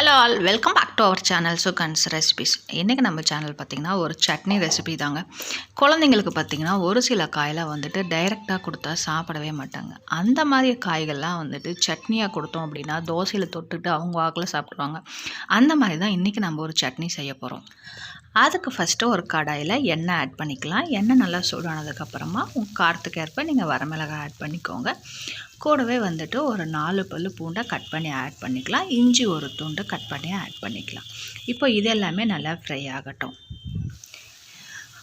Hello all welcome back to our channel Sugans recipes இன்றைக்கி நம்ம channel பார்த்திங்கன்னா ஒரு சட்னி ரெசிபி தாங்க. குழந்தைங்களுக்கு பார்த்திங்கன்னா ஒரு சில காயில் வந்துட்டு டைரெக்டாக கொடுத்தா சாப்பிடவே மாட்டாங்க. அந்த மாதிரி காய்கள்லாம் வந்துட்டு சட்னியாக கொடுத்தோம் அப்படின்னா தோசையில் தொட்டுட்டு அவங்க வாக்கில் சாப்பிடுவாங்க. அந்த மாதிரி தான் இன்றைக்கி நம்ம ஒரு சட்னி செய்ய போகிறோம் அதுக்கு ஃபஸ்ட்டு ஒரு கடாயில் எண்ணெய் ஆட் பண்ணிக்கலாம். எண்ணெய் நல்லா சூடானதுக்கப்புறமா உங்கள் காரத்துக்கு ஏற்ப நீங்கள் வரமிளகாய் ஆட் பண்ணிக்கோங்க. கூடவே வந்துட்டு ஒரு நாலு பல் பூண்டை கட் பண்ணி ஆட் பண்ணிக்கலாம். இஞ்சி ஒரு துண்டு கட் பண்ணி ஆட் பண்ணிக்கலாம். இப்போ இது எல்லாமே நல்லா ஃப்ரை ஆகட்டும்.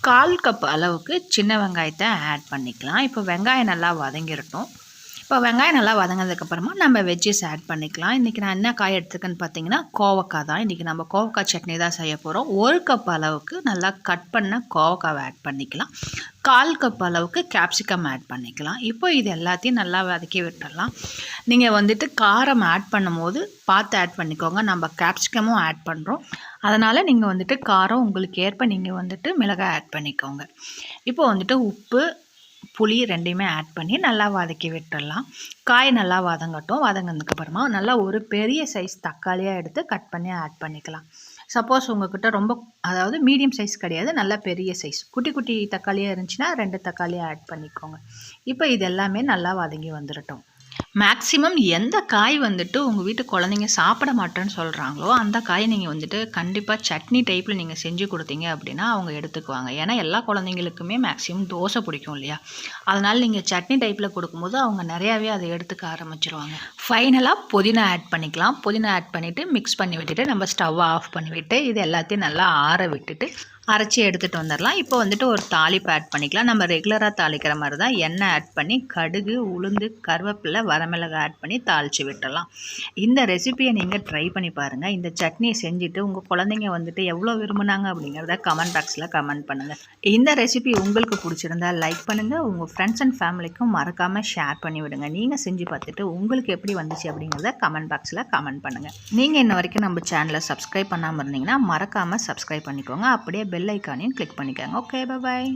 கால் கப் அளவுக்கு சின்ன வெங்காயத்தை ஆட் பண்ணிக்கலாம். இப்போ வெங்காயம் நல்லா வதங்கிடட்டும் இப்போ வெங்காயம் நல்லா வதங்கினதுக்கப்புறமா நம்ம வெஜ்ஜஸ் ஆட் பண்ணிக்கலாம். இன்றைக்கி நான் என்ன காய் எடுத்துருக்கேன்னு பார்த்தீங்கன்னா கோவக்காய் தான். இன்றைக்கி நம்ம கோவக்காய் சட்னி தான் செய்ய போகிறோம் ஒரு கப் அளவுக்கு நல்லா கட் பண்ண கோவக்காவை ஆட் பண்ணிக்கலாம். கால் கப் அளவுக்கு கேப்சிகம் ஆட் பண்ணிக்கலாம். இப்போ இது எல்லாத்தையும் நல்லா வதக்கி விட்டுடலாம் நீங்கள் வந்துட்டு காரம் ஆட் பண்ணும்போது பார்த்து ஆட் பண்ணிக்கோங்க. நம்ம கேப்சிகமும் ஆட் பண்ணுறோம் அதனால் நீங்கள் வந்துட்டு காரம் உங்களுக்கு ஏற்ப நீங்கள் வந்துட்டு மிளகாய் ஆட் பண்ணிக்கோங்க. இப்போ வந்துட்டு உப்பு புளி ரெண்டையுமே ஆட் பண்ணி நல்லா வதக்கி விட்டுடலாம் காய் நல்லா வதங்கட்டும். வதங்கினதுக்கப்புறமா நல்லா ஒரு பெரிய சைஸ் தக்காளியாக எடுத்து கட் பண்ணி ஆட் பண்ணிக்கலாம். சப்போஸ் உங்கள்கிட்ட ரொம்ப அதாவது மீடியம் சைஸ் கிடையாது நல்லா பெரிய சைஸ் குட்டி குட்டி தக்காளியாக இருந்துச்சுன்னா ரெண்டு தக்காளியாக ஆட் பண்ணிக்கோங்க. இப்போ இது எல்லாமே நல்லா வதங்கி வந்துடட்டும் மேக்ஸிமம் எந்த காய் வந்துட்டு உங்கள் வீட்டு குழந்தைங்க சாப்பிட மாட்டேன்னு சொல்கிறாங்களோ அந்த காய் நீங்கள் வந்துட்டு கண்டிப்பாக சட்னி டைப்பில் நீங்கள் செஞ்சு கொடுத்தீங்க அப்படின்னா அவங்க எடுத்துக்குவாங்க. ஏன்னா எல்லா குழந்தைங்களுக்குமே மேக்ஸிமம் தோசை பிடிக்கும் இல்லையா? அதனால் நீங்கள் சட்னி டைப்பில் கொடுக்கும்போது அவங்க நிறையாவே அதை எடுத்துக்க ஆரம்பிச்சிருவாங்க. ஃபைனலாக புதினா ஆட் பண்ணிக்கலாம். புதினா ஆட் பண்ணிவிட்டு மிக்ஸ் பண்ணி விட்டுட்டு நம்ம ஸ்டவ்வை ஆஃப் பண்ணிவிட்டு இது எல்லாத்தையும் நல்லா ஆற விட்டுட்டு அரைச்சி எடுத்துகிட்டு வந்துடலாம் இப்போ வந்துட்டு ஒரு தாளிப்பு ஆட் பண்ணிக்கலாம். நம்ம ரெகுலராக தாளிக்கிற மாதிரி தான் எண்ணெய் ஆட் பண்ணி கடுகு உளுந்து கருவேப்பிலை வரமிளகாய் ஆட் பண்ணி தாளித்து விட்டுடலாம் இந்த ரெசிபியை நீங்கள் ட்ரை பண்ணி பாருங்கள் இந்த சட்னியை செஞ்சுட்டு உங்கள் குழந்தைங்க வந்துட்டு எவ்வளோ விரும்புனாங்க அப்படிங்கிறத கமெண்ட் பாக்ஸில் கமெண்ட் பண்ணுங்கள் இந்த ரெசிபி உங்களுக்கு பிடிச்சிருந்தா லைக் பண்ணுங்கள் உங்கள் ஃப்ரெண்ட்ஸ் அண்ட் ஃபேமிலிக்கும் மறக்காமல் ஷேர் பண்ணி விடுங்க. நீங்கள் செஞ்சு பார்த்துட்டு உங்களுக்கு எப்படி வந்துச்சு அப்படிங்கிறத கமெண்ட் பாக்ஸில் கமெண்ட் பண்ணுங்கள் நீங்கள் இன்ன வரைக்கும் நம்ம சேனலை சப்ஸ்கிரைப் பண்ணாமல் இருந்தீங்கன்னா மறக்காமல் சப்ஸ்கிரைப் பண்ணிக்கோங்க. அப்படியே பெல் ஐக்கானையும் கிளிக் பண்ணிக்கோங்க. Okay bye